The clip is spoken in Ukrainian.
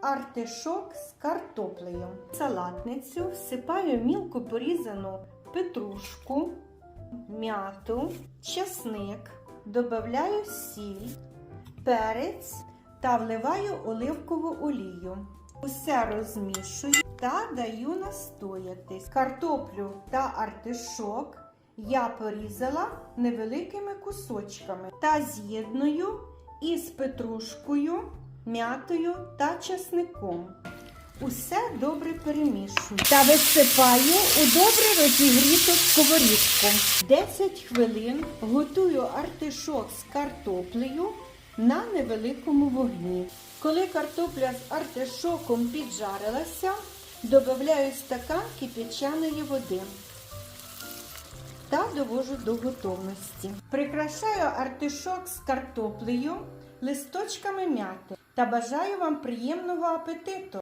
артишок з картоплею. В салатницю всипаю мілко порізану петрушку, м'яту, часник, додаю сіль, перець та вливаю оливкову олію. Усе розмішую та даю настоятись. Картоплю та артишок я порізала невеликими кусочками та з'єдную із петрушкою, м'ятою та часником. Усе добре перемішую та висипаю у добре розігріту сковорідку. 10 хвилин готую артишок з картоплею на невеликому вогні. Коли картопля з артишоком піджарилася, додаю стакан кипячаної води та довожу до готовності. Прикрашаю артишок з картоплею, листочками м'яти та бажаю вам приємного апетиту!